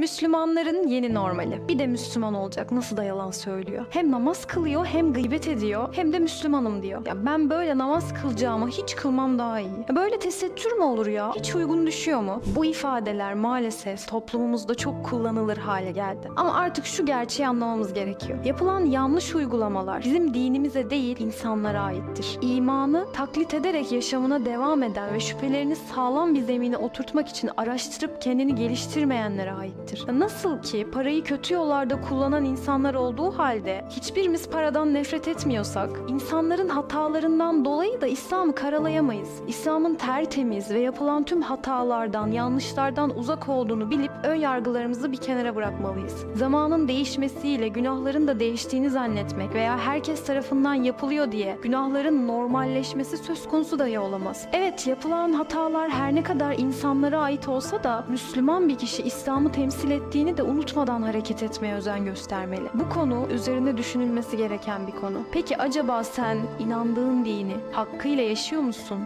Müslümanların yeni normali. Bir de Müslüman olacak. Nasıl da yalan söylüyor. Hem namaz kılıyor hem gıybet ediyor hem de Müslümanım diyor. Ya ben böyle namaz kılacağıma hiç kılmam daha iyi. Ya böyle tesettür mü olur ya? Hiç uygun düşüyor mu? Bu ifadeler maalesef toplumumuzda çok kullanılır hale geldi. Ama artık şu gerçeği anlamamız gerekiyor. Yapılan yanlış uygulamalar bizim dinimize değil insanlara aittir. İmanı taklit ederek yaşamına devam eden ve şüphelerini sağlam bir zemine oturtmak için araştırıp kendini geliştirmeyenlere aittir. Ya Nasıl ki parayı kötü yollarda kullanan insanlar olduğu halde hiçbirimiz paradan nefret etmiyorsak, insanların hatalarından dolayı da İslam'ı karalayamayız. İslam'ın tertemiz ve yapılan tüm hatalardan, yanlışlardan uzak olduğunu bilip ön yargılarımızı bir kenara bırakmalıyız. Zamanın değişmesiyle günahların da değiştiğini zannetmek veya herkes tarafından yapılıyor diye günahların normalleşmesi söz konusu dahi olamaz. Evet yapılan hatalar her ne kadar insanlara ait olsa da Müslüman bir kişi İslam'ı temsil ettiğini de unutmadan hareket etmeye özen göstermeli. Bu konu üzerinde düşünülmesi gereken bir konu. Peki acaba sen inandığın dini hakkıyla yaşıyor musun?